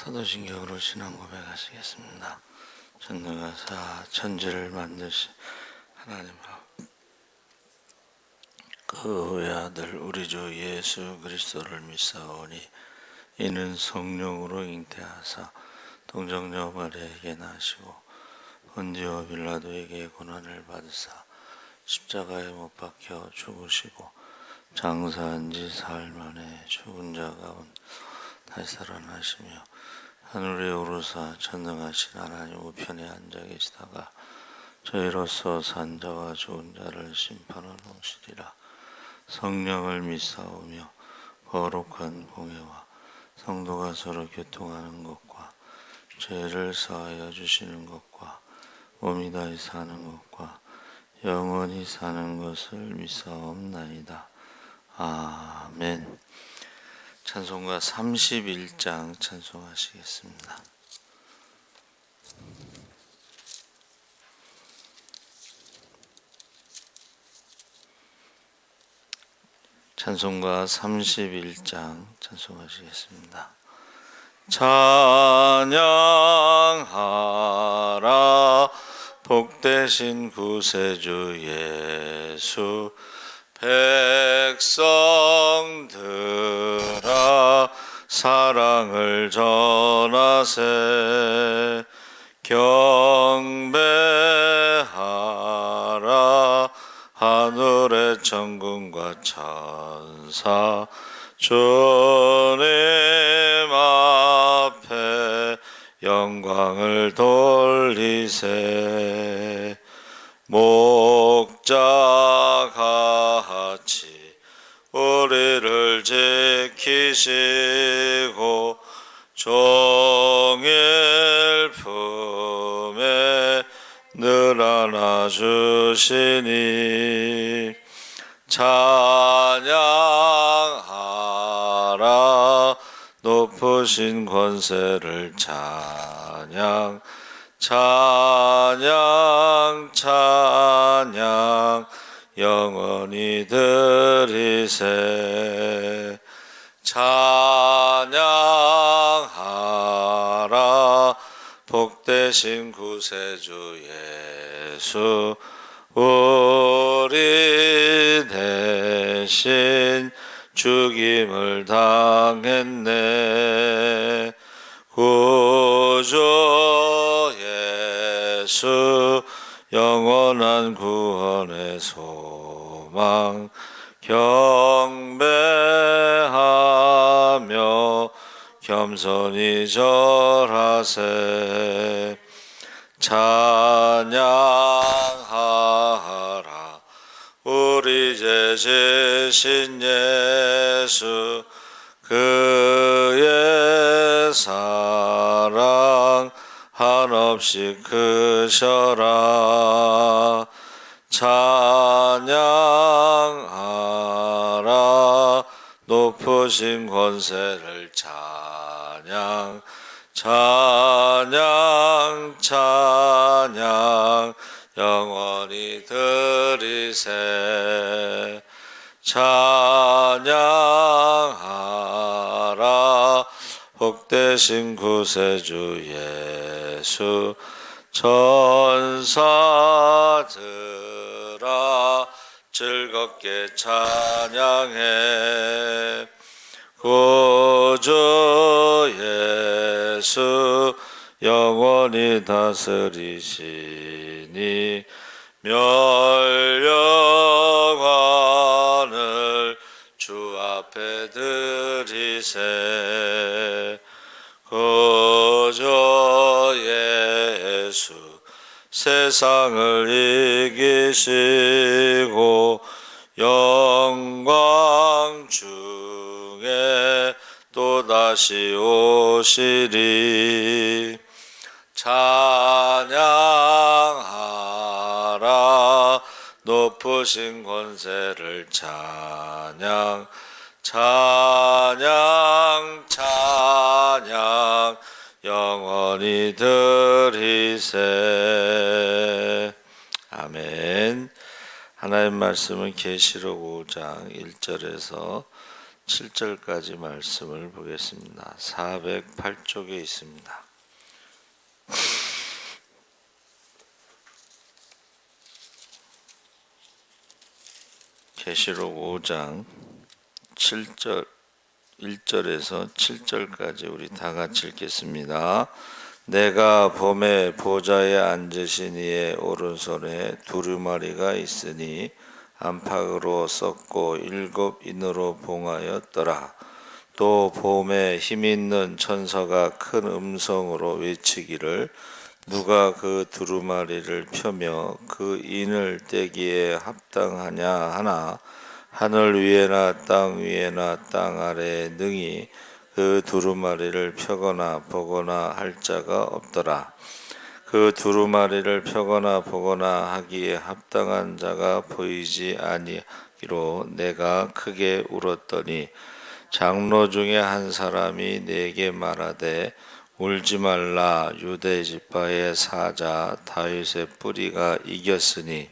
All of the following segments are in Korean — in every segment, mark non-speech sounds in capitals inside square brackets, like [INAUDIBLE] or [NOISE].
사도신경으로 신앙 고백하시겠습니다. 전능하사 천지를 만드신 하나님 그 외아들 우리 주 예수 그리스도를 믿사오니 이는 성령으로 잉태하사 동정녀 마리아에게 나시고 본디오 빌라도에게 고난을 받으사 십자가에 못 박혀 죽으시고 장사한 지 사흘 만에 죽은 자 가운 다시 살아나시며 하늘에 오르사 전능하신 하나님 우편에 앉아 계시다가 저희로서 산자와 죽은 자를 심판하러 오시리라 성령을 믿사오며 거룩한 공예와 성도가 서로 교통하는 것과 죄를 사하여 주시는 것과 몸이 다히 사는 것과 영원히 사는 것을 믿사옵나이다. 아멘. 찬송가 31장 찬송하시겠습니다. 찬송가 31장 찬송하시겠습니다. 찬양하라 복되신 구세주 예수 백성들아 사랑을 전하세. 경배하라. 하늘의 천군과 천사 주님 앞에 영광을 돌리세. 목 지키시고 종일 품에 늘 안아주시니 찬양하라. 높으신 권세를 찬양 찬양 찬양 영원히 드리세 찬양하라. 복되신 구세주 예수 우리 대신 죽임을 당했네. 구주 예수 영원한 구원의 소망 경배하며 겸손히 절하세. 찬양하라. 우리 제 제신 예수 그의 사랑 한없이 크셔라. 찬양하라 높으신 권세를 찬양 찬양 찬양 영원히 드리세. 찬양하라 복되신 구세주 예수 천사들아 즐겁게 찬양해 구주 예수 영원히 다스리시니 멸령관을 주 앞에 드리세. 구주 예수 세상을 이기시고 영광 또 다시 오시리. 찬양하라. 높으신 권세를 찬양 찬양 찬양 영원히 드리세. 아멘. 하나님 말씀은 계시록 5장 1절에서 7절까지 말씀을 보겠습니다. 408쪽에 있습니다. 계시록 5장 7절 1절에서 7절까지 우리 다 같이 읽겠습니다. 내가 봄에 보좌에 앉으신 이의 오른손에 두루마리가 있으니 안팎으로 썩고 일곱 인으로 봉하였더라. 또 봄에 힘 있는 천사가 큰 음성으로 외치기를 누가 그 두루마리를 펴며 그 인을 떼기에 합당하냐 하나 하늘 위에나 땅 위에나 땅 아래에 능히 그 두루마리를 펴거나 보거나 할 자가 없더라. 그 두루마리를 펴거나 보거나 하기에 합당한 자가 보이지 아니기로 내가 크게 울었더니 장로 중에 한 사람이 내게 말하되 울지 말라 유대 지파의 사자 다윗의 뿌리가 이겼으니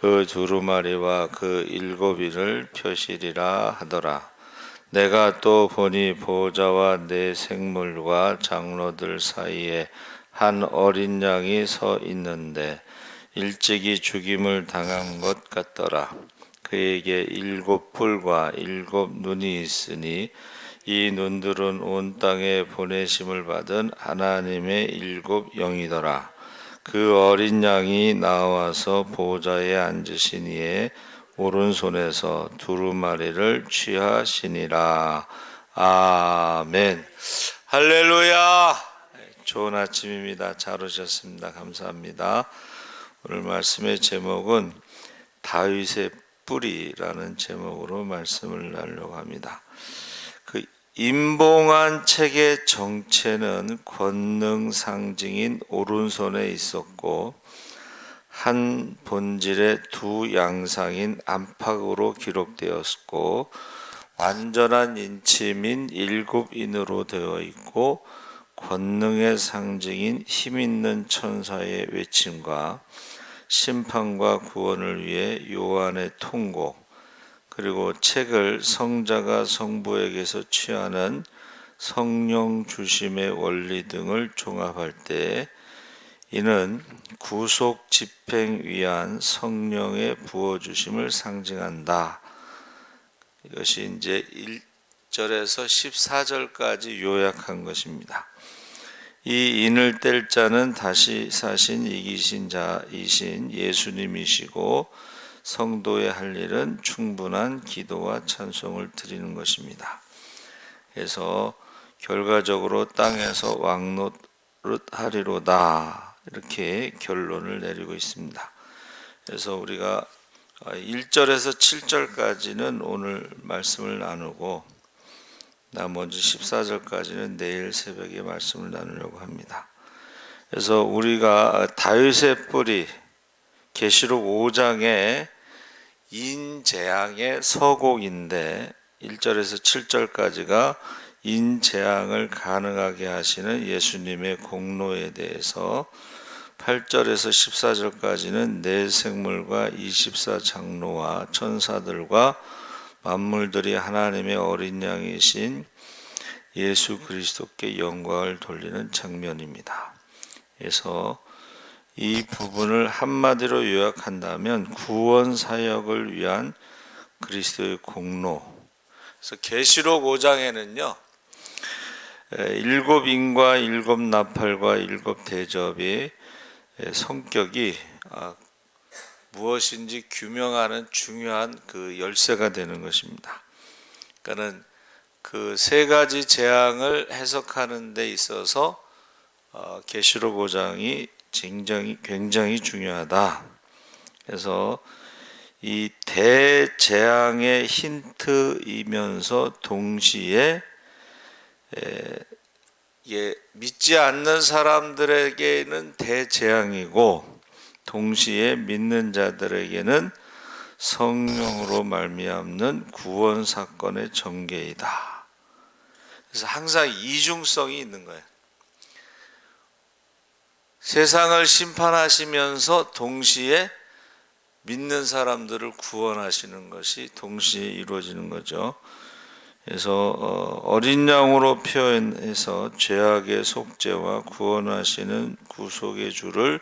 그 두루마리와 그 일곱이를 표시리라 하더라. 내가 또 보니 보호자와 내 생물과 장로들 사이에 한 어린 양이 서 있는데 일찍이 죽임을 당한 것 같더라. 그에게 일곱 뿔과 일곱 눈이 있으니 이 눈들은 온 땅에 보내심을 받은 하나님의 일곱 영이더라. 그 어린 양이 나와서 보좌에 이의 오른손에서 두루마리를 취하시니라. 아멘. 할렐루야. 좋은 아침입니다. 잘 오셨습니다. 감사합니다. 오늘 말씀의 제목은 다윗의 뿌리라는 제목으로 말씀을 나누려고 합니다. 그 임봉한 책의 정체는 권능 상징인 오른손에 있었고 한 본질의 두 양상인 안팎으로 기록되었고 완전한 인침인 일곱 인으로 되어 있고 권능의 상징인 힘 있는 천사의 외침과 심판과 구원을 위해 요한의 통고 그리고 책을 성자가 성부에게서 취하는 성령 주심의 원리 등을 종합할 때 이는 구속 집행 위한 성령의 부어 주심을 상징한다. 이것이 이제 1 절에서 14절까지 요약한 것입니다. 이 인을 뗄 자는 다시 사신 이기신 자이신 예수님이시고 성도의 할 일은 충분한 기도와 찬송을 드리는 것입니다. 그래서 결과적으로 땅에서 왕노릇하리로다 이렇게 결론을 내리고 있습니다. 그래서 우리가 1절에서 7절까지는 오늘 말씀을 나누고 나머지 14절까지는 내일 새벽에 말씀을 나누려고 합니다. 그래서 우리가 다윗의 뿌리 계시록 5장의 인재앙의 서곡인데 1절에서 7절까지가 인재앙을 가능하게 하시는 예수님의 공로에 대해서 8절에서 14절까지는 내 생물과 24 장로와 천사들과 만물들이 하나님의 어린 양이신 예수 그리스도께 영광을 돌리는 장면입니다. 그래서 이 부분을 한마디로 요약한다면 구원 사역을 위한 그리스도의 공로. 그래서 계시록 5장에는요. 일곱 인과 일곱 나팔과 일곱 대접의 성격이 아, 무엇인지 규명하는 중요한 그 열쇠가 되는 것입니다. 그러니까는 그 세 가지 재앙을 해석하는 데 있어서 어, 계시록 5장이 굉장히 굉장히 중요하다. 그래서 이 대재앙의 힌트이면서 동시에 에, 예, 믿지 않는 사람들에게는 대재앙이고 동시에 믿는 자들에게는 성령으로 말미암는 구원 사건의 전개이다. 그래서 항상 이중성이 있는 거예요. 세상을 심판하시면서 동시에 믿는 사람들을 구원하시는 것이 동시에 이루어지는 거죠. 그래서 어, 어린 양으로 표현해서 죄악의 속죄와 구원하시는 구속의 주를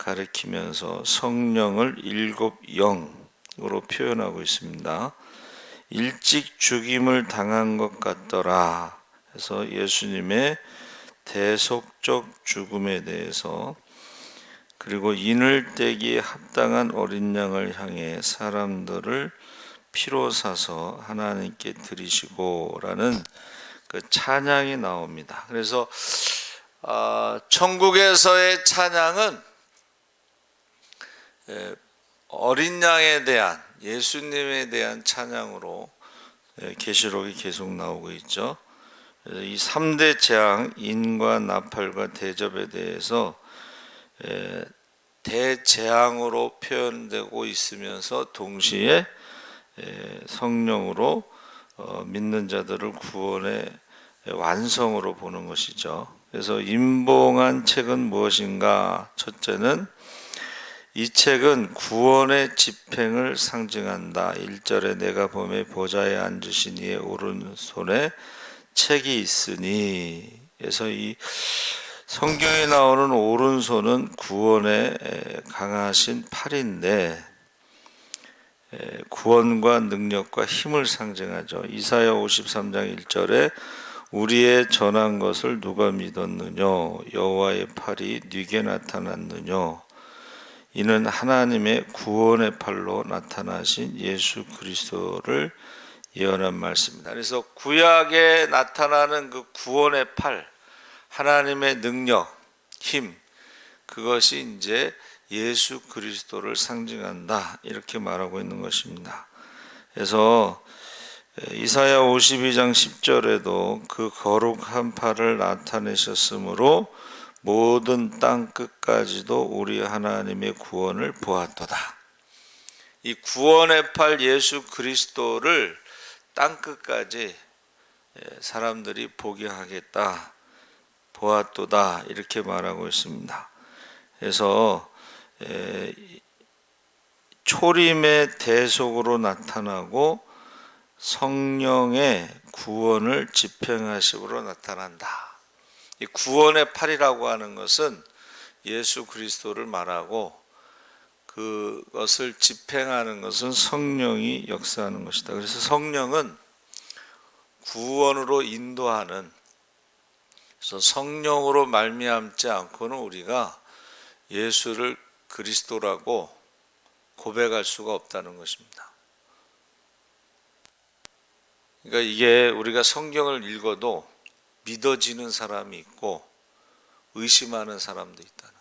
가리키면서 성령을 일곱 영으로 표현하고 있습니다. 일찍 죽임을 당한 것 같더라. 그래서 예수님의 대속적 죽음에 대해서 그리고 인을 떼기에 합당한 어린 양을 향해 사람들을 피로 사서 하나님께 드리시고라는 그 찬양이 나옵니다. 그래서 아, 천국에서의 찬양은 에, 어린 양에 대한 예수님에 대한 찬양으로 에, 계시록이 계속 나오고 있죠. 이 3대 재앙 인과 나팔과 대접에 대해서 에, 대재앙으로 표현되고 있으면서 동시에 에, 성령으로 어, 믿는 자들을 구원의 완성으로 보는 것이죠. 그래서 임봉한 책은 무엇인가? 첫째는 이 책은 구원의 집행을 상징한다. 1절에 내가 봄에 보좌에 앉으신 이의 오른손에 책이 있으니 그래서 이 성경에 나오는 오른손은 구원의 에, 강하신 팔인데 에, 구원과 능력과 힘을 상징하죠. 이사야 53장 1절에 우리의 전한 것을 누가 믿었느냐 여호와의 팔이 네게 나타났느냐 이는 하나님의 구원의 팔로 나타나신 예수 그리스도를 예언한 말씀입니다. 그래서 구약에 나타나는 그 구원의 팔, 하나님의 능력, 힘, 그것이 이제 예수 그리스도를 상징한다. 이렇게 말하고 있는 것입니다. 그래서 이사야 52장 10절에도 그 거룩한 팔을 나타내셨으므로 모든 땅 끝까지도 우리 하나님의 구원을 보았도다. 이 구원의 팔 예수 그리스도를 땅 끝까지 사람들이 보게 하겠다. 보았도다. 이렇게 말하고 있습니다. 그래서 초림의 대속으로 나타나고 성령의 구원을 집행하심으로 나타난다. 이 구원의 팔이라고 하는 것은 예수 그리스도를 말하고 그것을 집행하는 것은 성령이 역사하는 것이다. 그래서 성령은 구원으로 인도하는 그래서 성령으로 말미암지 않고는 우리가 예수를 그리스도라고 고백할 수가 없다는 것입니다. 그러니까 이게 우리가 성경을 읽어도 믿어지는 사람이 있고 의심하는 사람도 있다는.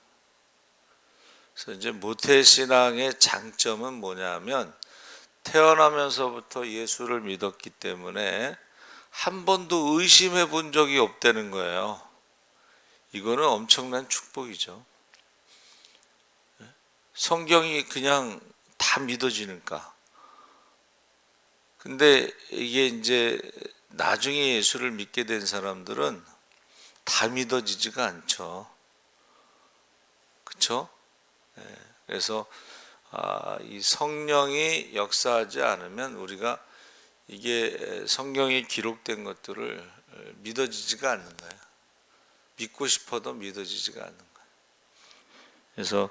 그래서 이제 모태 신앙의 장점은 뭐냐면 태어나면서부터 예수를 믿었기 때문에 한 번도 의심해 본 적이 없다는 거예요. 이거는 엄청난 축복이죠. 성경이 그냥 다 믿어지니까. 근데 이게 이제 나중에 예수를 믿게 된 사람들은 다 믿어지지가 않죠. 그렇죠? 그래서 아, 이 성령이 역사하지 않으면 우리가 이게 성경에 기록된 것들을 믿어지지가 않는 거예요. 믿고 싶어도 믿어지지가 않는 거예요. 그래서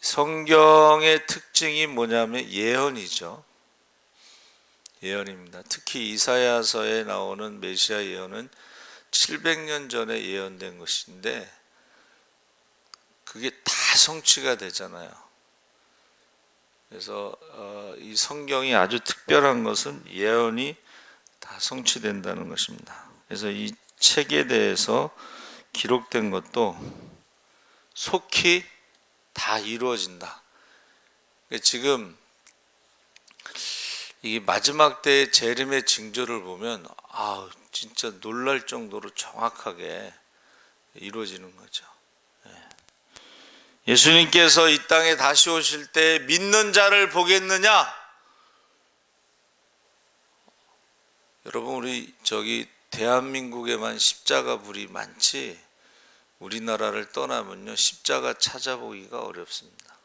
성경의 특징이 뭐냐면 예언이죠. 예언입니다. 특히 이사야서에 나오는 메시아 예언은 700년 전에 예언된 것인데 그게 다 성취가 되잖아요. 그래서 어, 이 성경이 아주 특별한 것은 예언이 다 성취된다는 것입니다. 그래서 이 책에 대해서 기록된 것도 속히 다 이루어진다. 지금 이 마지막 때의 재림의 징조를 보면 아 진짜 놀랄 정도로 정확하게 이루어지는 거죠. 예. 예수님께서 이 땅에 다시 오실 때 믿는 자를 보겠느냐? 여러분 우리 저기 대한민국에만 십자가 불이 많지 우리나라를 떠나면요 십자가 찾아보기가 어렵습니다.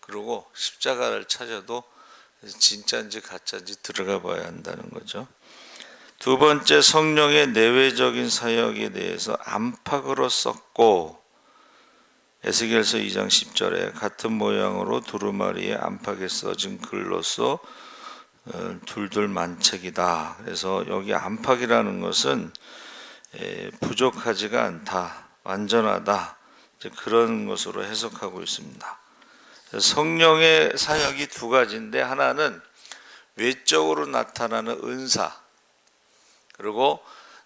그리고 십자가를 찾아도 진짜인지 가짜인지 들어가 봐야 한다는 거죠. 두 번째 성령의 내외적인 사역에 대해서 안팎으로 썼고 에스겔서 2장 10절에 같은 모양으로 두루마리에 안팎에 써진 글로서 어, 둘둘 만책이다. 그래서 여기 안팎이라는 것은 에, 부족하지가 않다, 완전하다 그런 것으로 해석하고 있습니다. 성령의 사역이 두 가지인데 하나는 외적으로 나타나는 은사 그리고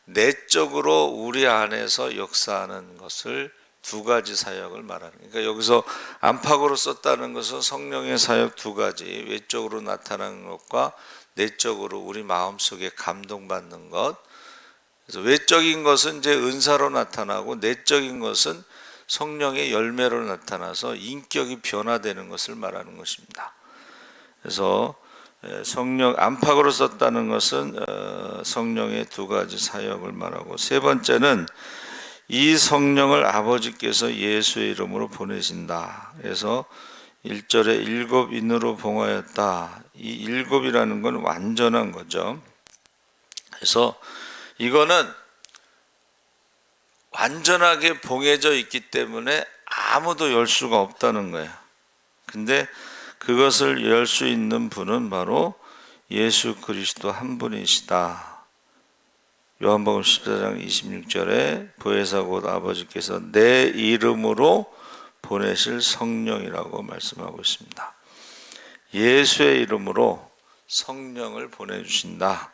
내적으로 우리 안에서 역사하는 것을 두 가지 사역을 말하는. 그러니까 여기서 안팎으로 썼다는 것은 성령의 사역 두 가지, 외적으로 나타나는 것과 내적으로 우리 마음 속에 감동받는 것. 그래서 외적인 것은 이제 은사로 나타나고 내적인 것은 성령의 열매로 나타나서 인격이 변화되는 것을 말하는 것입니다. 그래서 에, 성령 안팎으로 썼다는 것은 어, 성령의 두 가지 사역을 말하고 세 번째는 이 성령을 아버지께서 예수의 이름으로 보내신다. 그래서 1절에 일곱 인으로 봉하였다. 이 일곱이라는 건 완전한 거죠. 그래서 이거는 완전하게 봉해져 있기 때문에 아무도 열 수가 없다는 거예요. 근데 그것을 열 수 있는 분은 바로 예수 그리스도 한 분이시다. 요한복음 14장 26절에 보혜사 곧 아버지께서 내 이름으로 보내실 성령이라고 말씀하고 있습니다. 예수의 이름으로 성령을 보내주신다.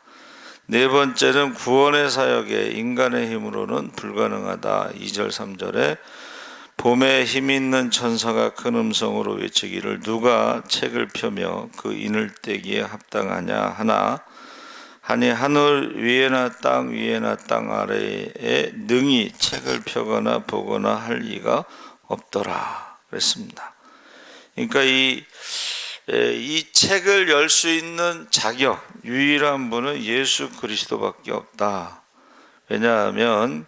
네 번째는 구원의 사역에 인간의 힘으로는 불가능하다. 2절 3절에 봄에 힘 있는 천사가 큰 음성으로 외치기를 누가 책을 펴며 그 인을 떼기에 합당하냐 하나 하니 하늘 위에나 땅 위에나 땅 아래에 능히 책을 펴거나 보거나 할 이가 없더라 그랬습니다. 그러니까 이, 에, 이 책을 열 수 있는 자격 유일한 분은 예수 그리스도밖에 없다. 왜냐하면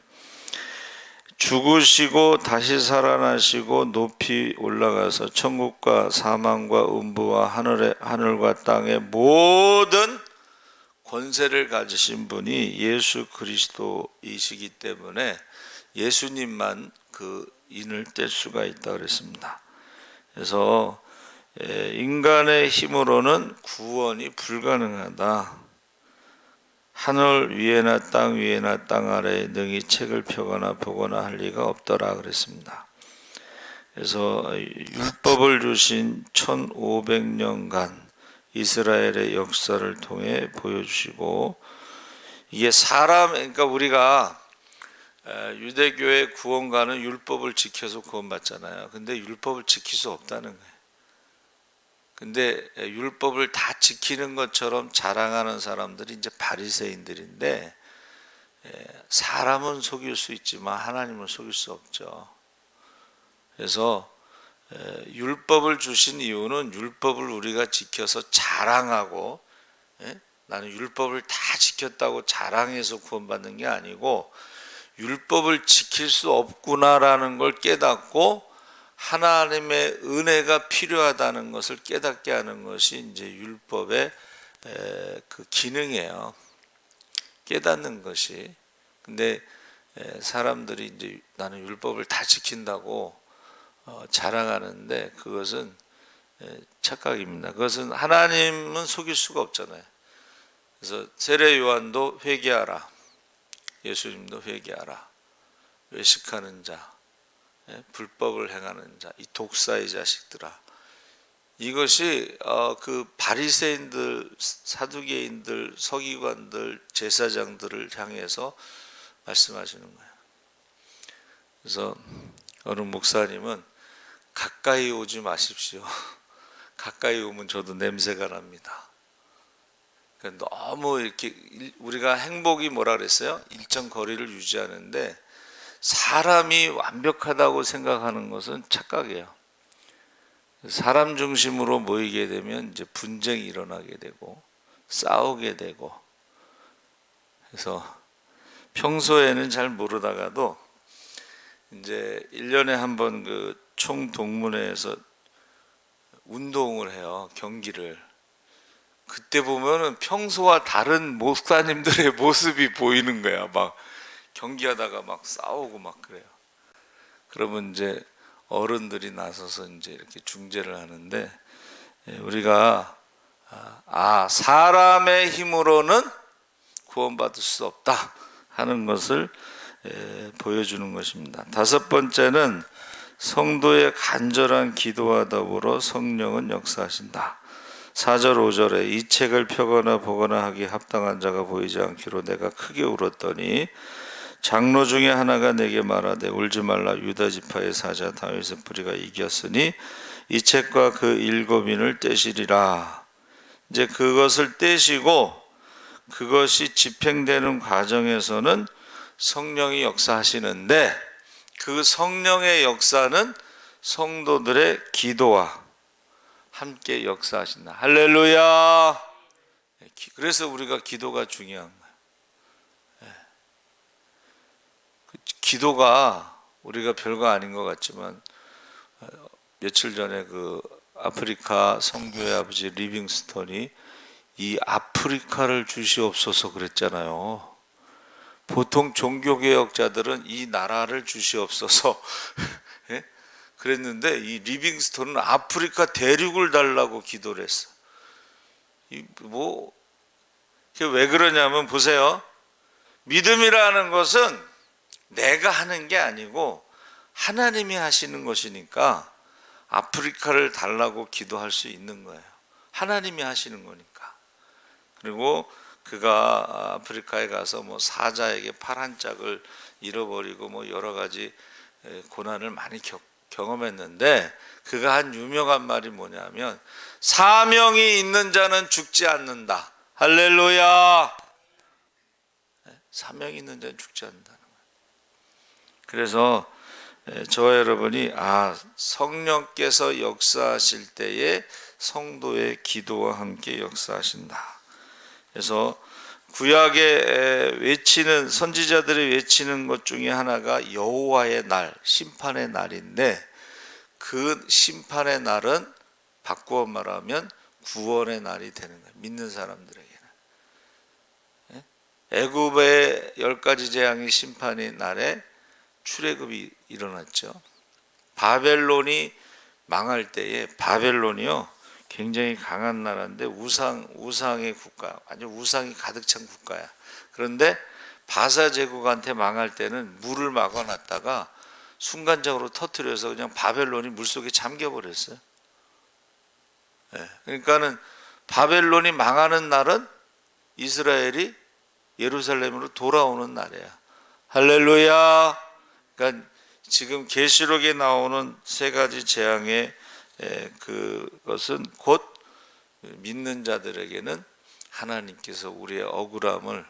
죽으시고 다시 살아나시고 높이 올라가서 천국과 사망과 음부와 하늘의 하늘과 땅의 모든 권세를 가지신 분이 예수 그리스도이시기 때문에 예수님만 그 인을 뗄 수가 있다 그랬습니다. 그래서 인간의 힘으로는 구원이 불가능하다. 하늘 위에나 땅 위에나 땅 아래에 능히 책을 펴거나 보거나 할 리가 없더라 그랬습니다. 그래서 율법을 주신 1500년간 이스라엘의 역사를 통해 보여주시고 이게 사람 그러니까 우리가 유대교의 구원가는 율법을 지켜서 구원받잖아요. 근데 율법을 지킬 수 없다는 거예요. 근데 율법을 다 지키는 것처럼 자랑하는 사람들이 이제 바리새인들인데 사람은 속일 수 있지만 하나님은 속일 수 없죠. 그래서 율법을 주신 이유는 율법을 우리가 지켜서 자랑하고 나는 율법을 다 지켰다고 자랑해서 구원받는 게 아니고 율법을 지킬 수 없구나라는 걸 깨닫고 하나님의 은혜가 필요하다는 것을 깨닫게 하는 것이 이제 율법의 그 기능이에요. 깨닫는 것이. 근데 사람들이 이제 나는 율법을 다 지킨다고 어, 자랑하는데 그것은 착각입니다. 그것은 하나님은 속일 수가 없잖아요. 그래서 세례 요한도 회개하라. 예수님도 회개하라. 외식하는 자, 불법을 행하는 자, 이 독사의 자식들아. 이것이 어, 그 바리새인들, 사두개인들, 서기관들, 제사장들을 향해서 말씀하시는 거예요. 그래서 어느 목사님은 가까이 오지 마십시오. [LAUGHS] 가까이 오면 저도 냄새가 납니다. 그러니까 너무 이렇게 우리가 행복이 뭐라 그랬어요? 일정 거리를 유지하는데 사람이 완벽하다고 생각하는 것은 착각이에요. 사람 중심으로 모이게 되면 이제 분쟁이 일어나게 되고 싸우게 되고 그래서 평소에는 잘 모르다가도 이제 1년에 한 번 그 총동문회에서 운동을 해요. 경기를. 그때 보면은 평소와 다른 목사님들의 [LAUGHS] 모습이 보이는 거야. 막 경기하다가 막 싸우고 막 그래요. 그러면 이제 어른들이 나서서 이제 이렇게 중재를 하는데 예, 우리가 아, 아 사람의 힘으로는 구원받을 수 없다 하는 것을 예, 보여주는 것입니다. 다섯 번째는 성도의 간절한 기도와 더불어 성령은 역사하신다. 4절 5절에 이 책을 펴거나 보거나 하기 합당한 자가 보이지 않기로 내가 크게 울었더니 장로 중에 하나가 내게 말하되 울지 말라 유다 지파의 사자 다윗의 뿌리가 이겼으니 이 책과 그 일곱인을 떼시리라. 이제 그것을 떼시고 그것이 집행되는 과정에서는 성령이 역사하시는데 그 성령의 역사는 성도들의 기도와 함께 역사하신다. 할렐루야. 그래서 우리가 기도가 거예요. 예. 그 기도가 우리가 별거 아닌 것 같지만 어, 며칠 전에 그 아프리카 성교의 아버지 리빙스턴이 이 아프리카를 주시옵소서 그랬잖아요. 보통 종교개혁자들은 이 나라를 주시옵소서 [LAUGHS] 예? 그랬는데 이 리빙스톤은 아프리카 대륙을 달라고 기도를 했어. 이뭐 왜 그러냐면 보세요. 믿음이라는 것은 내가 하는 게 아니고 하나님이 하시는 것이니까 아프리카를 달라고 기도할 수 있는 거예요. 하나님이 하시는 거니까. 그리고 그가 아프리카에 가서 뭐 사자에게 팔한 짝을 잃어버리고 뭐 여러 가지 고난을 많이 겪, 경험했는데 그가 한 유명한 말이 뭐냐면 사명이 있는 자는 죽지 않는다. 할렐루야. 사명이 있는 자는 죽지 거예요. 그래서 저와 여러분이 아 성령께서 역사하실 때에 성도의 기도와 함께 역사하신다. 그래서 구약에 외치는 선지자들이 외치는 것 중에 하나가 여호와의 날, 심판의 날인데 그 심판의 날은 바꾸어 말하면 구원의 날이 되는 거예요. 믿는 사람들에게는. 예? 애굽의 열 가지 재앙이 심판의 날에 출애굽이 일어났죠. 바벨론이 망할 때에 바벨론이요 굉장히 강한 나라인데 우상 우상의 국가, 아주 우상이 가득 찬 국가야. 그런데 바사 제국한테 망할 때는 물을 막아놨다가 순간적으로 터트려서 그냥 바벨론이 물 속에 잠겨 버렸어요. 네. 그러니까는 바벨론이 망하는 날은 이스라엘이 예루살렘으로 돌아오는 날이야. 할렐루야. 그러니까 지금 계시록에 나오는 세 가지 재앙의 그것은 곧 믿는 자들에게는 하나님께서 우리의 억울함을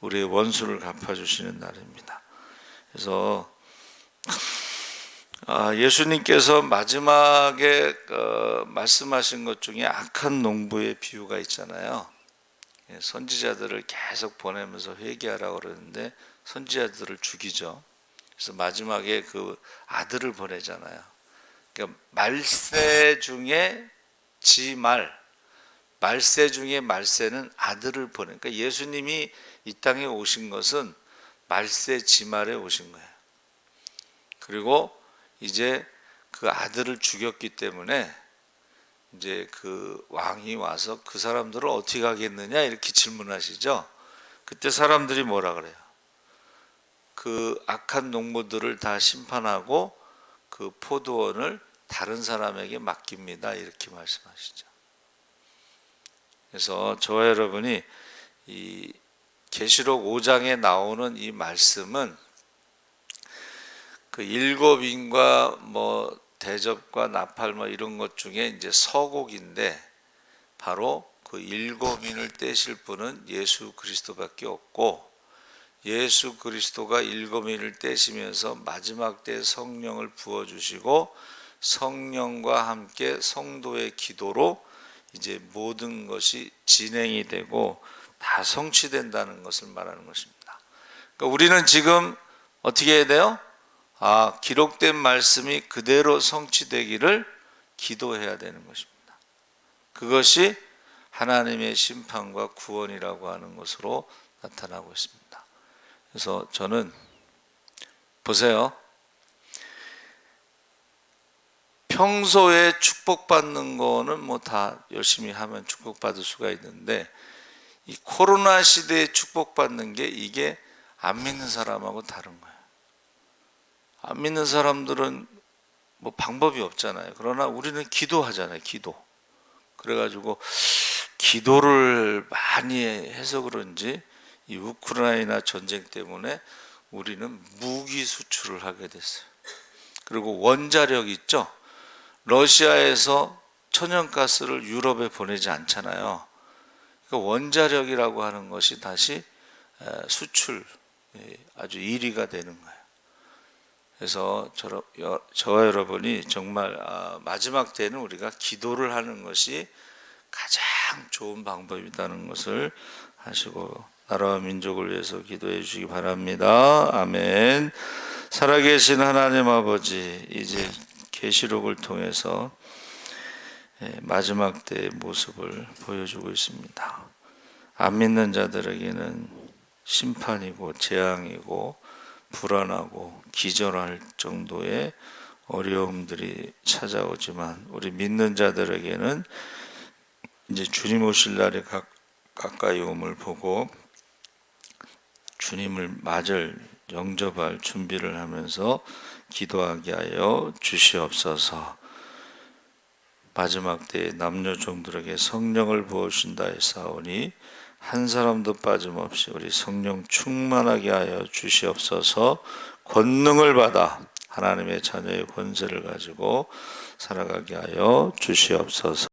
우리의 원수를 갚아주시는 날입니다. 그래서 아, 예수님께서 마지막에 어, 말씀하신 것 중에 악한 농부의 비유가 있잖아요. 예, 선지자들을 계속 보내면서 회개하라고 그러는데 선지자들을 죽이죠. 그래서 마지막에 그 아들을 보내잖아요. 그러니까 말세 중에 지말, 말세 중에 말세는 아들을 보내. 그러니까 예수님이 이 땅에 오신 것은 말세 지말에 오신 거예요. 그리고 이제 그 아들을 죽였기 때문에 이제 그 왕이 와서 그 사람들을 어떻게 하겠느냐 이렇게 질문하시죠. 그때 사람들이 뭐라 그래요? 그 악한 농부들을 다 심판하고 그 포도원을 다른 사람에게 맡깁니다. 이렇게 말씀하시죠. 그래서 저와 여러분이 이 계시록 5장에 나오는 이 말씀은 그 일곱인과 뭐 대접과 나팔 뭐 이런 것 중에 이제 서곡인데 바로 그 일곱인을 떼실 분은 예수 그리스도밖에 없고 예수 그리스도가 일곱인을 떼시면서 마지막 때 성령을 부어 주시고 성령과 함께 성도의 기도로 이제 모든 것이 진행이 되고 다 성취된다는 것을 말하는 것입니다. 그러니까 우리는 지금 어떻게 해야 돼요? 아, 기록된 말씀이 그대로 성취되기를 기도해야 되는 것입니다. 그것이 하나님의 심판과 구원이라고 하는 것으로 나타나고 있습니다. 그래서 저는 보세요. 평소에 축복받는 거는 뭐 다 열심히 하면 축복받을 수가 있는데 이 코로나 시대에 축복받는 게 이게 안 믿는 사람하고 다른 거예요. 안 믿는 사람들은 뭐 방법이 없잖아요. 그러나 우리는 기도하잖아요. 기도. 그래가지고 기도를 많이 해서 그런지 이 우크라이나 전쟁 때문에 우리는 무기 수출을 하게 됐어요. 그리고 원자력 있죠? 러시아에서 천연가스를 유럽에 보내지 않잖아요. 그러니까 원자력이라고 하는 것이 다시 에, 수출 예, 아주 1위가 되는 거예요. 그래서 저와 여러분이 정말 아, 마지막 때는 우리가 기도를 하는 것이 가장 좋은 방법이라는 것을 하시고 나라와 민족을 위해서 기도해 주시기 바랍니다. 아멘. 살아계신 하나님 아버지 이제 계시록을 통해서 예, 마지막 때의 모습을 보여주고 있습니다. 안 믿는 자들에게는 심판이고 재앙이고 불안하고 기절할 정도의 어려움들이 찾아오지만 우리 믿는 자들에게는 이제 주님 오실 날이 가, 가까이 옴을 보고 주님을 맞을 영접할 준비를 하면서 기도하게 하여 주시옵소서. 마지막 때에 남녀 종들에게 성령을 부어주신다 했사오니 한 사람도 빠짐없이 우리 성령 충만하게 하여 주시옵소서. 권능을 받아 하나님의 자녀의 권세를 가지고 살아가게 하여 주시옵소서.